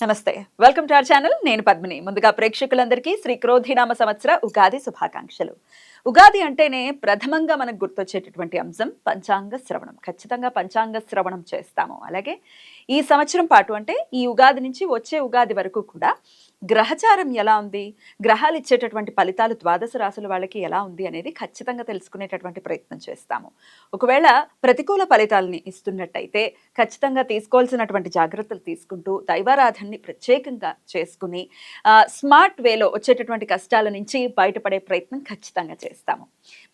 నమస్తే. Welcome to our channel నేను పద్మిని. ముందుగా ప్రేక్షకులందరికీ శ్రీ క్రోధినామ సంవత్సర ఉగాది శుభాకాంక్షలు. ఉగాది అంటేనే ప్రథమంగా మనకు గుర్తొచ్చేటటువంటి అంశం పంచాంగ శ్రవణం. ఖచ్చితంగా పంచాంగ శ్రవణం చేస్తాము. అలాగే ఈ సంవత్సరం పాటు అంటే ఈ ఉగాది నుంచి వచ్చే ఉగాది వరకు కూడా గ్రహచారం ఎలా ఉంది? గ్రహాలు ఇచ్చేటటువంటి ఫలితాలు ద్వాదశ రాశుల వాళ్ళకి ఎలా ఉంది అనేది ఖచ్చితంగా తెలుసుకునేటటువంటి ప్రయత్నం చేస్తాము. ఒకవేళ ప్రతికూల ఫలితాలని ఇస్తున్నట్టయితే ఖచ్చితంగా తీసుకోవాల్సినటువంటి జాగ్రత్తలు తీసుకుంటూ దైవారాధనని ప్రత్యేకంగా చేసుకుని స్మార్ట్ వేలో వచ్చేటటువంటి కష్టాల నుంచి బయటపడే ప్రయత్నం ఖచ్చితంగా చేస్తాము.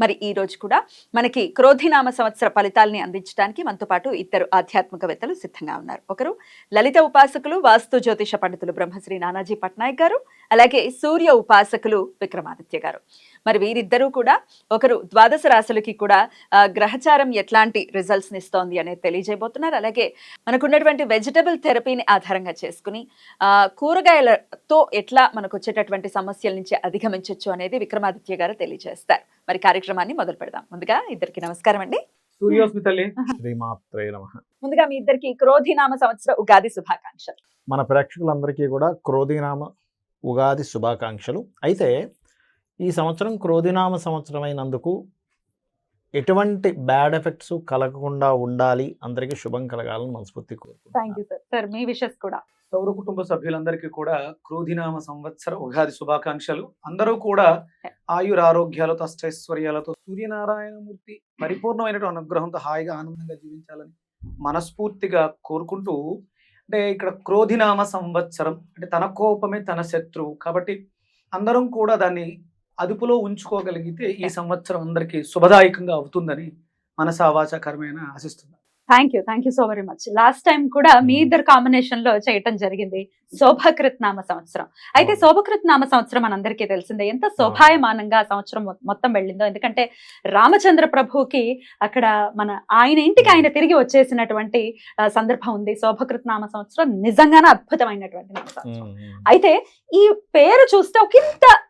మరి ఈ రోజు కూడా మనకి క్రోధినామ సంవత్సర ఫలితాలని అందించడానికి మనతో పాటు ఇద్దరు ఆధ్యాత్మికవేత్తలు సిద్ధంగా ఉన్నారు. ఒకరు లలిత ఉపాసకులు వాస్తు జ్యోతిష పండితులు బ్రహ్మశ్రీ నానాజీ పట్నం పట్నాయక్ గారు అలాగే సూర్య ఉపాసకులు విక్రమాదిత్య గారు. మరి వీరిద్దరూ కూడా ఒకరు ద్వాదశ రాశులకి కూడా గ్రహచారం ఎట్లాంటి రిజల్ట్స్ ఇస్తోంది అనేది తెలియజేయబోతున్నారు. అలాగే మనకున్నటువంటి వెజిటబుల్ థెరపీని ఆధారంగా చేసుకుని ఆ, కూరగాయలతో ఎట్లా మనకు వచ్చేటటువంటి సమస్యల నుంచి అధిగమించవచ్చు అనేది విక్రమాదిత్య గారు తెలియజేస్తారు. మరి కార్యక్రమాన్ని మొదలు పెడదాం ముందుగా ఇద్దరికి నమస్కారం అండి. సూర్యోస్మి తల్లి శ్రీమాత్రే నమ. ముందుగా మీ ఇద్దరికి క్రోధినామ సంవత్సర ఉగాది శుభాకాంక్షలు. మన ప్రేక్షకులందరికీ కూడా క్రోధినామ ఉగాది శుభాకాంక్షలు. అయితే ఈ సంవత్సరం క్రోధినామ సంవత్సరం అయినందుకు ఎటువంటి బ్యాడ్ ఎఫెక్ట్స్ కలగకుండా ఉండాలి. అందరికీ శుభం కలగాలని మనస్ఫూర్తి థ్యాంక్ కోరుకుంటున్నాను యూ సార్ సార్ మీ విషెస్ కూడా. సౌర కుటుంబ సభ్యులందరికీ కూడా క్రోధినామ సంవత్సర ఉగాది శుభాకాంక్షలు. అందరూ కూడా ఆయుర ఆరోగ్యాలతో అష్టైశ్వర్యాలతో సూర్యనారాయణమూర్తి పరిపూర్ణమైనటువంటి అనుగ్రహంతో హాయిగా ఆనందంగా జీవించాలని మనస్ఫూర్తిగా కోరుకుంటూ అంటే ఇక్కడ క్రోధినామ సంవత్సరం అంటే తన కోపమే తన శత్రువు కాబట్టి అందరం కూడా దాన్ని అదుపులో ఉంచుకోగలిగితే ఈ సంవత్సరం అందరికీ శుభదాయకంగా అవుతుందని మనసావాచకరమైన ఆశిస్తున్నాను. Thank you thank you so very much last time కూడా మీ ఇద్దరు కాంబినేషన్లో చేయటం జరిగింది. శోభకృత్ నామ సంవత్సరం. అయితే. శోభకృత్ నామ సంవత్సరం మనందరికీ తెలిసిందే. ఎంత శోభాయమానంగా ఆ సంవత్సరం మొత్తం వెళ్ళిందో. ఎందుకంటే రామచంద్ర ప్రభుకి అక్కడ మన ఆయన ఇంటికి ఆయన తిరిగి వచ్చేసినటువంటి సందర్భం ఉంది. శోభకృత్ నామ సంవత్సరం నిజంగానే అద్భుతమైనటువంటి నామ సంవత్సరం అయితే ఈ పేరు చూస్తే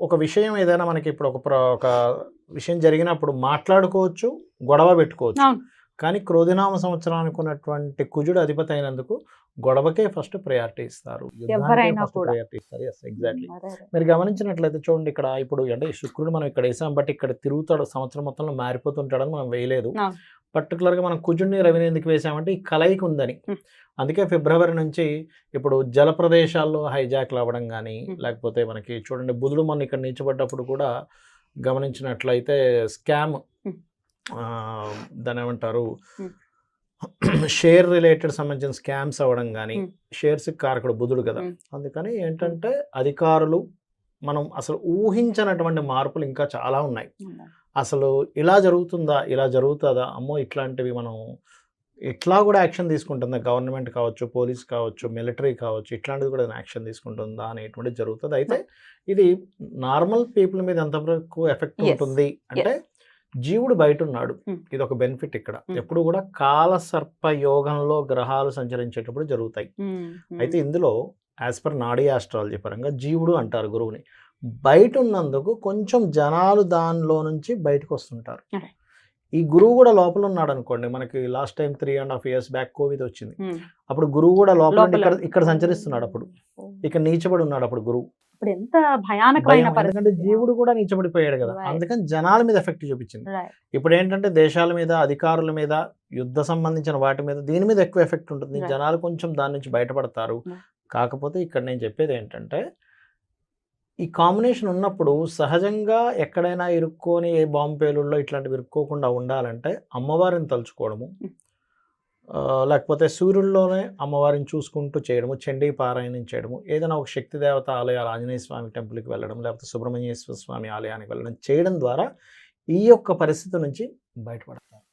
ఒక విషయం ఏదైనా మనకి ఇప్పుడు ఒక ప్ర- ఒక విషయం జరిగినప్పుడు మాట్లాడుకోవచ్చు గొడవ పెట్టుకోవచ్చు. కానీ క్రోధినామ సంవత్సరానికి ఉన్నటువంటి కుజుడు అధిపతి అయినందుకు గొడవకే ఫస్ట్ ప్రయారిటీ ఇస్తారు. ప్రయారిటీ ఇస్తారు ఎస్ ఎగ్జాక్ట్లీ మీరు గమనించినట్లయితే చూడండి ఇక్కడ ఇప్పుడు అంటే శుక్రుడు మనం ఇక్కడ వేసాం బట్ ఇక్కడ తిరుగుతాడు సంవత్సరం మొత్తంలో మారిపోతుంటాడని మనం వేయలేదు. పర్టికులర్గా మనం కుజుడిని రవిని ఎందుకు వేసామంటే ఈ కలయిక ఉందని. అందుకే ఫిబ్రవరి నుంచి ఇప్పుడు జల ప్రదేశాల్లో హైజాక్లు అవ్వడం కానీ. లేకపోతే మనకి చూడండి బుధుడు మొన్న ఇక్కడ నిలిచబడ్డప్పుడు కూడా గమనించినట్లయితే స్కామ్. దాని ఏమంటారు. షేర్ రిలేటెడ్ సంబంధించిన స్కామ్స్ అవ్వడం కానీ. షేర్స్ కారకుడు బుధుడు కదా. అందుకని ఏంటంటే అధికారులు మనం అసలు ఊహించనటువంటి మార్పులు ఇంకా చాలా ఉన్నాయి. అసలు ఇలా జరుగుతుందా ఇలా జరుగుతుందా? అమ్మో! ఇట్లాంటివి మనం ఇట్లా కూడా యాక్షన్ తీసుకుంటుందా? గవర్నమెంట్ కావచ్చు పోలీస్ కావచ్చు మిలిటరీ కావచ్చు ఇట్లాంటిది కూడా యాక్షన్ తీసుకుంటుందా అనేటువంటిది జరుగుతుంది. అయితే ఇది నార్మల్ పీపుల్ మీద ఎంతవరకు ఎఫెక్ట్. ఉంటుంది అంటే జీవుడు బయట ఉన్నాడు. ఇది ఒక బెనిఫిట్ ఇక్కడ. ఎప్పుడు కూడా కాల సర్ప యోగంలో గ్రహాలు సంచరించేటప్పుడు జరుగుతాయి. అయితే ఇందులో యాజ్ పర్ నాడీ ఆస్ట్రాలజీ పరంగా జీవుడు అంటారు గురువుని బయట ఉన్నందుకు కొంచెం జనాలు దానిలో నుంచి బయటకు వస్తుంటారు. ఈ గురువు కూడా లోపల ఉన్నాడు అనుకోండి మనకి last time three and half years back Covid వచ్చింది. అప్పుడు గురువు కూడా లోపల. ఇక్కడ ఇక్కడ సంచరిస్తున్నాడు అప్పుడు ఇక్కడ నీచబడి ఉన్నాడు అప్పుడు గురువు ఇప్పుడు ఎంత భయానకమైన పరిస్థితి జీవుడు కూడా నీచబడిపోయాడు కదా. అందుకని జనాల మీద ఎఫెక్ట్ చూపించింది. ఇప్పుడు ఏంటంటే దేశాల మీద అధికారుల మీద యుద్ధ సంబంధించిన వాటి మీద దీని మీద ఎక్కువ ఎఫెక్ట్ ఉంటుంది. జనాలు కొంచెం దాని నుంచి బయటపడతారు Right. కాకపోతే ఇక్కడ నేను చెప్పేది ఏంటంటే ఈ కాంబినేషన్ ఉన్నప్పుడు సహజంగా ఎక్కడైనా ఇరుక్కొని ఏ బాంబు పేలుల్లో ఇట్లాంటివి ఇరుక్కోకుండా ఉండాలంటే అమ్మవారిని తలుచుకోవడము Mm. ఆ, లేకపోతే సూర్యుల్లోనే అమ్మవారిని చూసుకుంటూ చేయడము చండీ పారాయణం చేయడము ఏదైనా ఒక శక్తి దేవత ఆలయాలు ఆంజనేయ స్వామి టెంపుల్కి వెళ్ళడం లేకపోతే సుబ్రహ్మణ్యేశ్వర స్వామి ఆలయానికి వెళ్ళడం చేయడం ద్వారా ఈ యొక్క పరిస్థితి నుంచి బయటపడతారు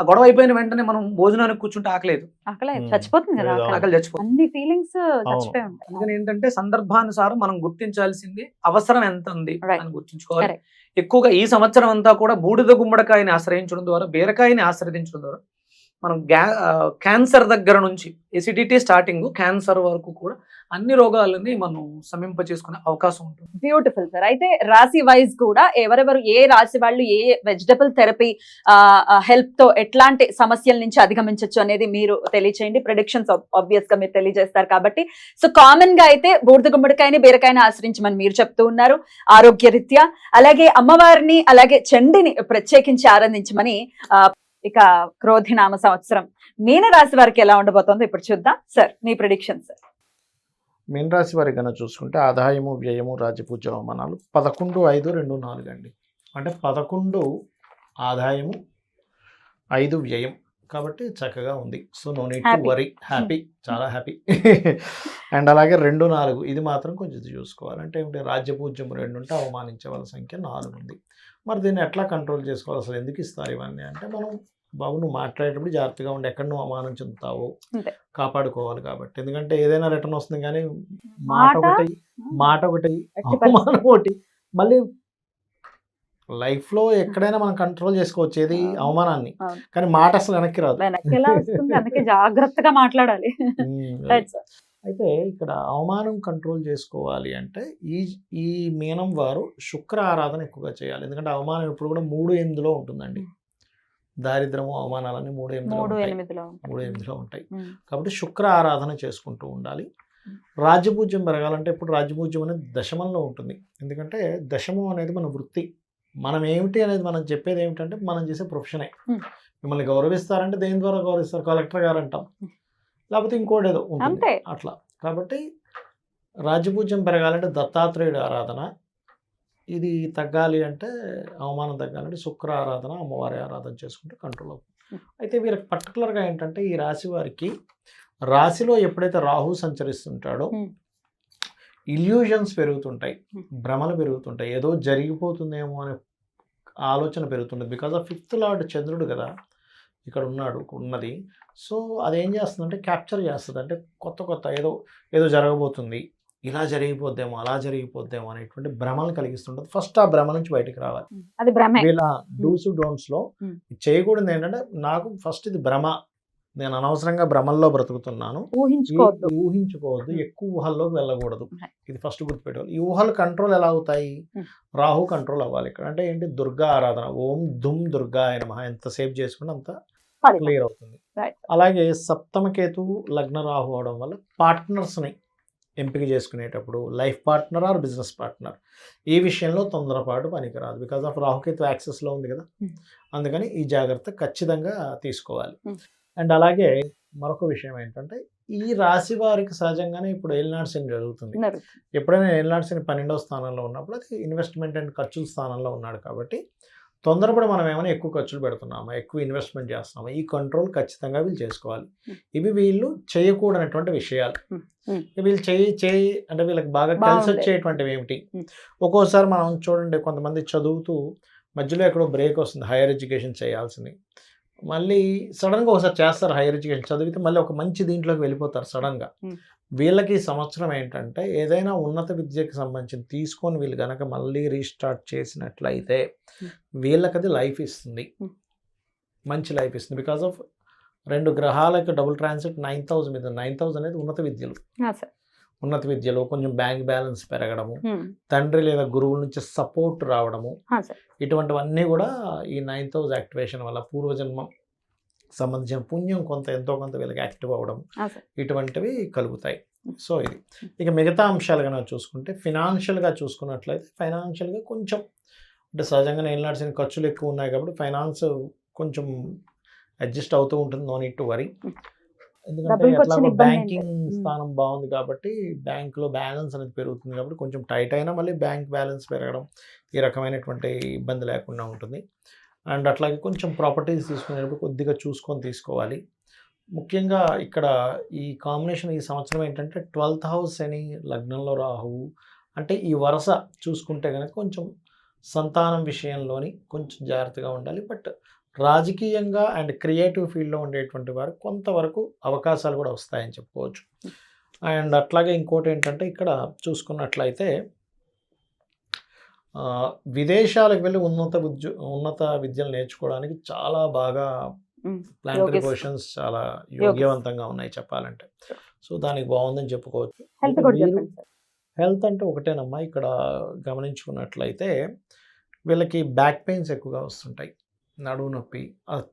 ఆ గొడవ అయిపోయిన వెంటనే మనం భోజనానికి కూర్చుంటే ఆకలేదు ఆకలి. చచ్చిపోతుంది కదా ఆకలి. చచ్చిపోతుంది అన్ని ఫీలింగ్స్ చచ్చిపోయి ఉంటాయి అందుకని ఏంటంటే సందర్భానుసారం మనం గుర్తించాల్సింది అవసరం ఎంత ఉంది. అని గుర్తించుకోవాలి. ఎక్కువగా ఈ సంవత్సరం అంతా కూడా బూడిద గుమ్మడికాయని ఆశ్రయించడం ద్వారా బీరకాయని ఆశ్రయించడం ద్వారా మనం గ్యా క్యాన్సర్ దగ్గర నుంచి ఎసిడిటీ స్టార్టింగ్ క్యాన్సర్ వరకు కూడా అన్ని రోగాలని మనం సమింప చేసుకునే అవకాశం ఉంటుంది. బ్యూటిఫుల్ సార్ అయితే రాశి వైజ్ కూడా ఎవరెవరు ఏ రాశి వాళ్ళు ఏ వెజిటబుల్ థెరపీ హెల్ప్తో ఎట్లాంటి సమస్యల నుంచి అధిగమించవచ్చు అనేది మీరు తెలియచేయండి. ప్రొడిక్షన్స్ ఆబ్వియస్గా మీరు తెలియజేస్తారు కాబట్టి. సో కామన్గా అయితే బూడిద గుమ్మడికాయని బీరకాయని ఆశ్రయించమని మీరు చెప్తూ ఉన్నారు. ఆరోగ్య రీత్యా అలాగే అమ్మవారిని అలాగే చండిని ప్రత్యేకించి ఆరాధించమని ఇక క్రోధినామ సంవత్సరం మీన రాశి వారికి ఎలా ఉండబోతుందో ఇప్పుడు చూద్దాం. సార్ మీ ప్రిడిక్షన్ సార్. మీన రాశి వారి కన్నా చూసుకుంటే ఆదాయము వ్యయము రాజ్యపూజ అవమానాలు పదకొండు ఐదు రెండు నాలుగు అండి. అంటే పదకొండు ఆదాయము ఐదు వ్యయం కాబట్టి చక్కగా ఉంది. So no need to. Worry happy చాలా హ్యాపీ అండ్ అలాగే రెండు నాలుగు ఇది మాత్రం కొంచెం చూసుకోవాలి. అంటే ఏమిటి? రాజ్యపూజ్యం రెండు ఉంటే అవమానించే వాళ్ళ సంఖ్య నాలుగు ఉంది. మరి దీన్ని ఎట్లా కంట్రోల్ చేసుకోవాలి? అసలు ఎందుకు ఇస్తారు ఇవన్నీ? అంటే మనం బాబు నువ్వు మాట్లాడేటప్పుడు జాగ్రత్తగా ఉండి. ఎక్కడ నువ్వు అవమానం చెందుతావో. కాపాడుకోవాలి కాబట్టి. ఎందుకంటే ఏదైనా రిటర్న్ వస్తుంది కానీ మాట ఒకటి మాట ఒకటి అవమానం ఒకటి. మళ్ళీ లైఫ్లో ఎక్కడైనా మనం కంట్రోల్ చేసుకోవచ్చు ఏది. అవమానాన్ని. కానీ మాట అసలు వెనక్కి రాదు. అందుకే జాగ్రత్తగా మాట్లాడాలి. అయితే ఇక్కడ అవమానం కంట్రోల్ చేసుకోవాలి అంటే ఈ ఈ మీనం వారు శుక్ర ఆరాధన ఎక్కువగా చేయాలి. ఎందుకంటే అవమానం ఇప్పుడు కూడా మూడు ఎనిమిదిలో ఉంటుందండి. దారిద్రము అవమానాలన్నీ మూడు ఎనిమిదిలో మూడు ఉంటాయి. ఎనిమిదిలో మూడు ఎనిమిదిలో ఉంటాయి. కాబట్టి శుక్ర ఆరాధన చేసుకుంటూ ఉండాలి. రాజ్యపూజ్యం పెరగాలంటే ఇప్పుడు రాజ్యపూజ్యం అనేది దశమంలో ఉంటుంది. ఎందుకంటే దశమం అనేది మన వృత్తి. మనం ఏమిటి అనేది మనం చెప్పేది ఏమిటంటే మనం చేసే ప్రొఫెషనే. మిమ్మల్ని గౌరవిస్తారంటే దేని ద్వారా గౌరవిస్తారు? కలెక్టర్ గారు అంటాం లేకపోతే ఇంకోటి ఏదో ఉంటుంది. అట్లా. కాబట్టి రాజ్యపూజ్యం పెరగాలంటే దత్తాత్రేయుడు ఆరాధన ఇది తగ్గాలి అంటే అవమానం తగ్గాలంటే శుక్ర ఆరాధన అమ్మవారి ఆరాధన చేసుకుంటే కంట్రోల్ అవుతుంది. అయితే వీరికి పర్టికులర్గా ఏంటంటే ఈ రాశి వారికి రాశిలో ఎప్పుడైతే రాహు సంచరిస్తుంటాడో. ఇల్యూజన్స్ పెరుగుతుంటాయి. భ్రమలు పెరుగుతుంటాయి. ఏదో జరిగిపోతుందేమో అనే ఆలోచన పెరుగుతుంటుంది. బికాజ్ ఆఫ్ ఫిఫ్త్ లార్డ్ చంద్రుడు కదా ఇక్కడ ఉన్నాడు ఉన్నది. సో అదేం చేస్తుందంటే క్యాప్చర్ చేస్తుంది అంటే కొత్త కొత్త ఏదో ఏదో జరగబోతుంది. ఇలా జరిగిపోద్దేమో అలా జరిగిపోద్దేమో అనేటువంటి భ్రమలు కలిగిస్తుంటుంది. ఫస్ట్ ఆ భ్రమ నుంచి బయటికి రావాలి. అది భ్రమే. వీళ్ళ డూస్ డోంట్స్లో. చేయకూడదు ఏంటంటే నాకు ఫస్ట్ ఇది భ్రమ. నేను అనవసరంగా భ్రమల్లో బ్రతుకుతున్నాను. ఊహించుకోవద్దు. ఊహించుకోవద్దు. ఎక్కువ ఊహల్లోకి వెళ్ళకూడదు. ఇది ఫస్ట్ గుర్తుపెట్టుకోవాలి. ఈ ఊహలు కంట్రోల్ ఎలా అవుతాయి. రాహు కంట్రోల్ అవ్వాలి ఇక్కడ. అంటే ఏంటి? దుర్గా ఆరాధన. ఓం దుమ్ దుర్గా ఆయన ఎంతసేపు చేసుకుంటే అంత. క్లియర్ అవుతుంది. అలాగే సప్తమ కేతువు లగ్న రాహు అవడం వల్ల పార్ట్నర్స్ని ఎంపిక చేసుకునేటప్పుడు life partner or business partner ఈ విషయంలో తొందరపాటు పనికిరాదు బికాజ్ ఆఫ్ రాహుకేతు యాక్సెస్లో ఉంది కదా. అందుకని ఈ జాగ్రత్త ఖచ్చితంగా తీసుకోవాలి. అండ్ అలాగే మరొక విషయం ఏంటంటే ఈ రాశి వారికి సహజంగానే ఇప్పుడు ఏలినాడు శని జరుగుతుంది. ఎప్పుడైనా ఏలినాడు శని పన్నెండవ స్థానంలో ఉన్నప్పుడు అది ఇన్వెస్ట్మెంట్ అండ్ ఖర్చుల స్థానంలో ఉన్నాడు కాబట్టి తొందరపడి మనం ఏమైనా ఎక్కువ ఖర్చులు పెడుతున్నామా ఎక్కువ ఇన్వెస్ట్మెంట్ చేస్తున్నామా ఈ కంట్రోల్ ఖచ్చితంగా వీళ్ళు చేసుకోవాలి. ఇవి వీళ్ళు చేయకూడనటువంటి విషయాలు. వీళ్ళు చేయి చేయి అంటే వీళ్ళకి బాగా కలిసి. వచ్చేటువంటివి ఏమిటి. ఒక్కోసారి మనం చూడండి కొంతమంది చదువుతూ మధ్యలో ఎక్కడో బ్రేక్ వస్తుంది హైయర్ ఎడ్యుకేషన్ చేయాల్సింది మళ్ళీ సడన్గా ఒకసారి చేస్తారు హైయర్ ఎడ్యుకేషన్ చదివితే మళ్ళీ ఒక మంచి దీంట్లోకి వెళ్ళిపోతారు సడన్గా. వీళ్ళకి సంవత్సరం ఏంటంటే ఏదైనా ఉన్నత విద్యకి సంబంధించి తీసుకొని వీళ్ళు గనక మళ్ళీ రీస్టార్ట్ చేసినట్లయితే. వీళ్ళకి అది లైఫ్ ఇస్తుంది. మంచి లైఫ్ ఇస్తుంది బికాస్ ఆఫ్ రెండు గ్రహాలకు డబుల్ ట్రాన్సిట్ నైన్ థౌసండ్ మీద నైన్ థౌసండ్ అనేది ఉన్నత విద్యలు. ఉన్నత విద్యలో కొంచెం బ్యాంక్ బ్యాలెన్స్ పెరగడము. తండ్రి లేదా గురువుల నుంచి సపోర్ట్ రావడము. ఇటువంటివన్నీ కూడా ఈ నైన్ థౌసండ్ యాక్టివేషన్ వల్ల పూర్వజన్మం సంబంధించిన పుణ్యం కొంత ఎంతో కొంత వీళ్ళకి యాక్టివ్ అవ్వడం. ఇటువంటివి కలుగుతాయి. సో ఇది. ఇక మిగతా అంశాలు కనుక చూసుకుంటే ఫినాన్షియల్గా చూసుకున్నట్లయితే ఫైనాన్షియల్గా కొంచెం అంటే సహజంగా వెళ్ళాల్సిన ఖర్చులు ఎక్కువ ఉన్నాయి కాబట్టి ఫైనాన్స్ కొంచెం అడ్జస్ట్ అవుతూ ఉంటుంది. No need to worry. ఎందుకంటే ఎట్లాగో బ్యాంకింగ్. స్థానం బాగుంది కాబట్టి బ్యాంకులో బ్యాలెన్స్ అనేది పెరుగుతుంది కాబట్టి కొంచెం టైట్ అయినా మళ్ళీ బ్యాంక్ బ్యాలెన్స్ పెరగడం ఈ రకమైనటువంటి ఇబ్బంది లేకుండా ఉంటుంది. అండ్ అట్లాగే కొంచెం ప్రాపర్టీస్ తీసుకునేటప్పుడు కొద్దిగా చూసుకొని తీసుకోవాలి. ముఖ్యంగా ఇక్కడ ఈ కాంబినేషన్ ఈ సంవత్సరం ఏంటంటే ట్వెల్త్ హౌస్ అని లగ్నంలో రాహువు అంటే ఈ వరుస చూసుకుంటే కనుక కొంచెం సంతానం విషయంలోని కొంచెం జాగ్రత్తగా ఉండాలి. బట్ రాజకీయంగా అండ్ క్రియేటివ్ ఫీల్డ్లో ఉండేటువంటి వారు కొంతవరకు అవకాశాలు కూడా వస్తాయని చెప్పుకోవచ్చు. అండ్ అట్లాగే ఇంకోటి ఏంటంటే ఇక్కడ చూసుకున్నట్లయితే విదేశాలకు వెళ్ళి ఉన్నత విద్య ఉన్నత విద్యలు నేర్చుకోవడానికి చాలా బాగా. ప్లాంటరీ పొజిషన్స్ చాలా యోగ్యవంతంగా ఉన్నాయి చెప్పాలంటే. సో దానికి బాగుందని చెప్పుకోవచ్చు. హెల్త్ అంటే ఒకటేనమ్మా ఇక్కడ గమనించుకున్నట్లయితే వీళ్ళకి బ్యాక్ పెయిన్స్ ఎక్కువగా వస్తుంటాయి. నడువు నొప్పి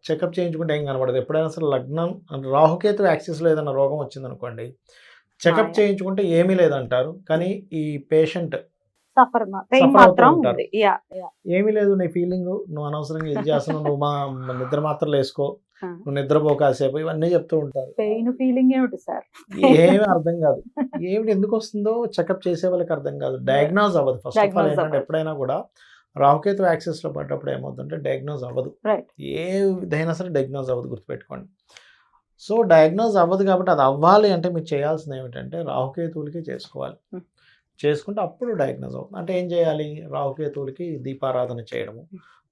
చెకప్ చేయించుకుంటే ఏం కనబడదు. ఎప్పుడైనా సరే లగ్నం రాహుకేతు యాక్సిస్లో ఏదైనా రోగం వచ్చిందనుకోండి చెకప్. చేయించుకుంటే ఏమీ లేదంటారు. కానీ ఈ పేషెంట్ సఫర్ పెయిన్ మాత్రం ఉంటారు. ఉంది. Yeah yeah. ఏమీ లేదు నీ ఫీలింగ్ నువ్వు అనవసరంగా ఇది చేస్తున్నావు నువ్వు మా నిద్ర మాత్రలు వేసుకో. నువ్వు నిద్రపో కాసేపు ఇవన్నీ చెప్తూ ఉంటారు. పెయిన్ ఫీలింగ్ ఏమిటి సార్? ఏమీ అర్థం కాదు. ఏమిటి ఎందుకు వస్తుందో చెకప్ చేసే వాళ్ళకి అర్థం కాదు. డయాగ్నోజ్ అవ్వదు. ఫస్ట్ ఆఫ్ ఆల్ ఏంటంటే. ఎప్పుడైనా కూడా రాహుకేతు యాక్సెస్లో పడ్డప్పుడు ఏమవుతుందంటే డయాగ్నోజ్ అవ్వదు. ఏ ఇదైనా సరే డయాగ్నోజ్ అవ్వదు గుర్తుపెట్టుకోండి. సో డయాగ్నోజ్ అవ్వదు కాబట్టి అది అవ్వాలి అంటే మీరు చేయాల్సింది ఏమిటంటే రాహుకేతువులకి చేసుకోవాలి. చేసుకుంటే అప్పుడు డయాగ్నోజ్ అవుతుంది. అంటే ఏం చేయాలి? రాహుకేతువులకి దీపారాధన చేయడము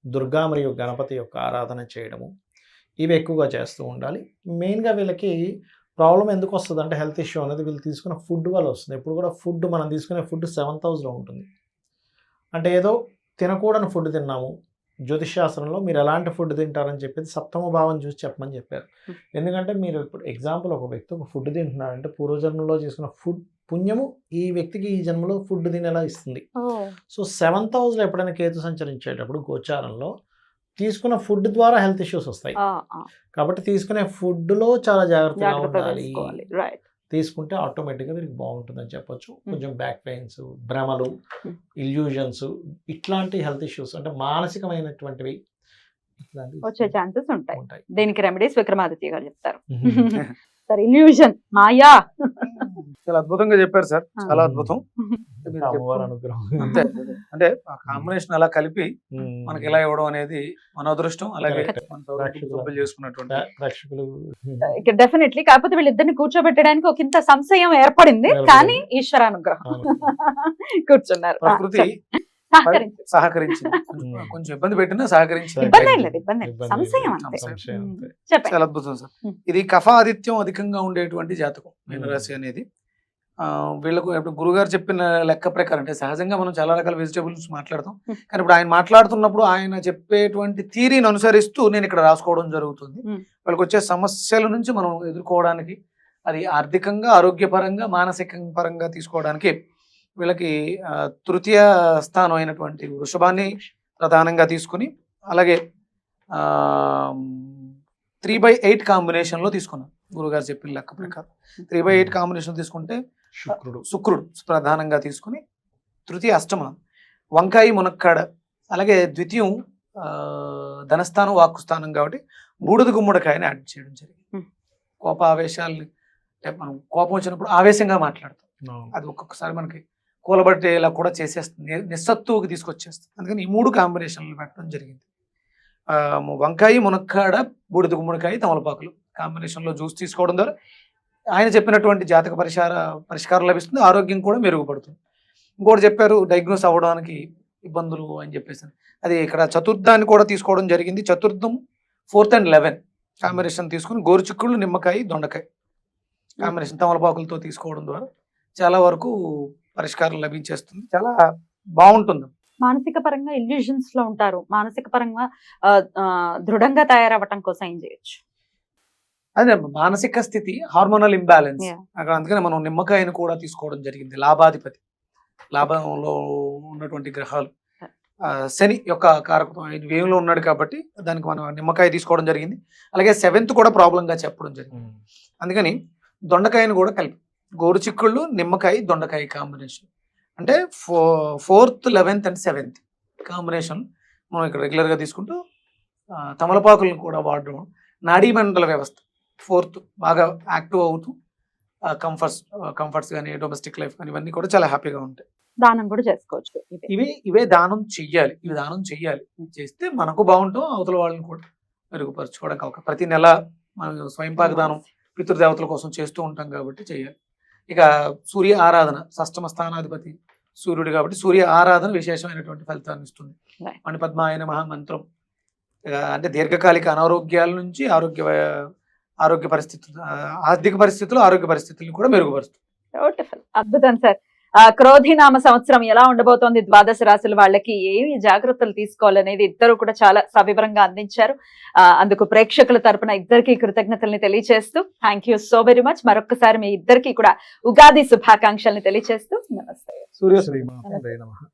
దుర్గా మరియు గణపతి యొక్క ఆరాధన చేయడము ఇవి ఎక్కువగా చేస్తూ ఉండాలి. మెయిన్గా వీళ్ళకి ప్రాబ్లం ఎందుకు వస్తుంది? అంటే హెల్త్ ఇష్యూ అనేది వీళ్ళు తీసుకున్న ఫుడ్ వల్ల వస్తుంది. ఎప్పుడు కూడా ఫుడ్ మనం తీసుకునే ఫుడ్ సెవెంత్ హౌస్లో ఉంటుంది. అంటే ఏదో తినకూడని ఫుడ్ తిన్నాము. జ్యోతిష్ శాస్త్రంలో మీరు ఎలాంటి ఫుడ్ తింటారని చెప్పేది సప్తమ భావం చూసి చెప్పమని చెప్పారు. ఎందుకంటే మీరు ఇప్పుడు ఎగ్జాంపుల్ ఒక వ్యక్తి ఒక ఫుడ్ తింటున్నాడంటే పూర్వజన్మలో చేసుకున్న ఫుడ్ పుణ్యము ఈ వ్యక్తికి ఈ జన్మలో ఫుడ్ తినేలా ఇస్తుంది? సో సెవెంత్ హౌస్లో ఎప్పుడైనా కేతు సంచరించేటప్పుడు గోచారంలో తీసుకున్న ఫుడ్ ద్వారా హెల్త్ ఇష్యూస్ వస్తాయి. కాబట్టి తీసుకునే ఫుడ్లో చాలా జాగ్రత్తగా జాగ్రత్త ఉండాలి. తీసుకుంటే ఆటోమేటిక్గా వీరికి బాగుంటుందని చెప్పొచ్చు. కొంచెం బ్యాక్ పెయిన్స్ భ్రమలు ఇల్యూజన్స్ ఇట్లాంటి హెల్త్ ఇష్యూస్ అంటే మానసికమైనటువంటివి వచ్చే ఛాన్సెస్ ఉంటాయి. దీనికి రెమెడీస్ విక్రమాదిత్య గారు చెప్తారు. సార్ ఇల్యూషన్ మాయా. చాలా అద్భుతంగా చెప్పారు సార్. చాలా. అద్భుతం. అంతే. అంటే ఆ కాంబినేషన్ అలా కలిపి. మనకి ఇలా ఇవ్వడం అనేది మన అదృష్టం అలాగే చేసుకున్నటువంటి ప్రే- ప్రేక్షకులు. ఇక డెఫినెట్లీ కాకపోతే వీళ్ళిద్దరిని కూర్చోబెట్టడానికి ఒక ఇంత సంశయం ఏర్పడింది. కానీ ఈశ్వర అనుగ్రహం అవును. కూర్చున్నారు. ప్రకృతి. సహకరించింది. కొంచెం ఇబ్బంది పెట్టినా సహకరించింది ఇబ్బంది ఏం లేదు ఇబ్బంది ఏం లేదు. ఇబ్బంది సంశయం లేదు. అంతే సంశయం ఉమ్. అంతే. చెప్పండి చాలా అద్భుతం సార్. ఇది కఫ ఆదిత్యం అధికంగా ఉండేటువంటి జాతకం మీనరాశి అనేది ఆ, వీళ్ళకు ఇప్పుడు గురుగారు చెప్పిన లెక్క ప్రకారం అంటే సహజంగా మనం చాలా రకాల వెజిటేబుల్స్ మాట్లాడతాం. కానీ ఇప్పుడు ఆయన మాట్లాడుతున్నప్పుడు ఆయన చెప్పేటువంటి థీరీని అనుసరిస్తూ నేను ఇక్కడ రాసుకోవడం జరుగుతుంది. వాళ్ళకి వచ్చే సమస్యల నుంచి మనం ఎదుర్కోవడానికి అది ఆర్థికంగా ఆరోగ్యపరంగా మానసిక పరంగా తీసుకోవడానికి వీళ్ళకి తృతీయ స్థానం అయినటువంటి వృషభాన్ని ప్రధానంగా తీసుకుని అలాగే త్రీ బై ఎయిట్ కాంబినేషన్లో తీసుకున్నాం. గురుగారు చెప్పిన లెక్క ప్రకారం. త్రీ బై ఎయిట్ కాంబినేషన్ తీసుకుంటే శుక్రుడు. శుక్రుడు ప్రధానంగా తీసుకుని తృతీయ అష్టమ వంకాయ మునక్కాడ అలాగే ద్వితీయం ధనస్థానం వాక్కు స్థానం కాబట్టి బూడిద గుమ్మడికాయని యాడ్ చేయడం జరిగింది. కోప ఆవేశాలని అంటే మనం కోపం వచ్చినప్పుడు ఆవేశంగా మాట్లాడతాం. అది ఒక్కొక్కసారి మనకి కూలబట్టేలా కూడా చేసేస్తుంది. నిస్సత్తువుకి తీసుకొచ్చేస్తుంది. అందుకని ఈ మూడు కాంబినేషన్లు పెట్టడం జరిగింది. వంకాయ మునక్కాడ బూడిద గుమ్మడికాయ తమలపాకులు కాంబినేషన్లో జ్యూస్ తీసుకోవడం ద్వారా ఆయన చెప్పినటువంటి జాతక పరిహార పరిష్కారం లభిస్తుంది. ఆరోగ్యం కూడా మెరుగుపడుతుంది. ఇంకోటి చెప్పారు డయాగ్నోస్ అవ్వడానికి ఇబ్బందులు అని చెప్పేసి. అది ఇక్కడ చతుర్థాన్ని కూడా తీసుకోవడం జరిగింది. చతుర్థం ఫోర్త్ అండ్ లెవెన్ కాంబినేషన్ తీసుకుని గోరుచిక్కుళ్ళు నిమ్మకాయ దొండకాయ కాంబినేషన్ తమలపాకులతో తీసుకోవడం ద్వారా చాలా వరకు పరిష్కారం లభించేస్తుంది. చాలా బాగుంటుంది. మానసిక పరంగా ఇల్యూషన్స్లో ఉంటారు. మానసిక పరంగా దృఢంగా తయారవ్వటం కోసం ఏం చేయొచ్చు? అదే మానసిక స్థితి హార్మోనల్ ఇంబ్యాలెన్స్. అక్కడ అందుకని మనం నిమ్మకాయను కూడా తీసుకోవడం జరిగింది. లాభాధిపతి. లాభంలో ఉన్నటువంటి గ్రహాలు. శని యొక్క కారకత్వం ఆయన వ్యయంలో ఉన్నాడు కాబట్టి దానికి మనం నిమ్మకాయ తీసుకోవడం జరిగింది. అలాగే సెవెంత్ కూడా problem గా చెప్పడం జరిగింది. అందుకని అందుకని దొండకాయను కూడా కలిపి గోరుచిక్కుళ్ళు నిమ్మకాయ దొండకాయ కాంబినేషన్ అంటే ఫో fourth eleventh and seventh combination మనం ఇక్కడ రెగ్యులర్గా తీసుకుంటూ తమలపాకులను కూడా వాడడం. నాడీ మండల వ్యవస్థ ఫోర్త్ బాగా యాక్టివ్ అవుతూ కంఫర్ట్స్ కంఫర్ట్స్ కానీ డొమెస్టిక్ లైఫ్ కానీ ఇవన్నీ కూడా చాలా హ్యాపీగా ఉంటాయి. దానం కూడా చేసుకోవచ్చు. ఇవే. ఇవే దానం చెయ్యాలి. ఇవి దానం చెయ్యాలి. చేస్తే మనకు బాగుంటాం అవతల వాళ్ళని కూడా మెరుగుపరచుకోవడానికి ప్రతి నెల మనం స్వయంపాక దానం పితృదేవతల కోసం చేస్తూ ఉంటాం కాబట్టి చేయాలి ఇక సూర్య ఆరాధన షష్టమ స్థానాధిపతి సూర్యుడు కాబట్టి సూర్య ఆరాధన విశేషమైనటువంటి ఫలితాన్ని ఇస్తుంది. మణిపద్మాయన మహామంత్రం అంటే దీర్ఘకాలిక అనారోగ్యాల నుంచి ఆరోగ్య ఆరోగ్య పరిస్థితులు ఆర్థిక పరిస్థితులు ఆరోగ్య పరిస్థితులను కూడా మెరుగుపరుస్తుంది. అద్భుతం సార్. క్రోధినామ సంవత్సరం ఎలా ఉండబోతోంది? ద్వాదశ రాశుల వాళ్ళకి ఏమి జాగ్రత్తలు తీసుకోవాలనేది ఇద్దరు కూడా చాలా సవివరంగా అందించారు. అందుకు ప్రేక్షకుల తరపున ఇద్దరికి కృతజ్ఞతల్ని తెలియజేస్తూ thank you so very much మరొకసారి మీ ఇద్దరికి కూడా ఉగాది శుభాకాంక్షల్ని తెలియజేస్తూ నమస్తే. సూర్య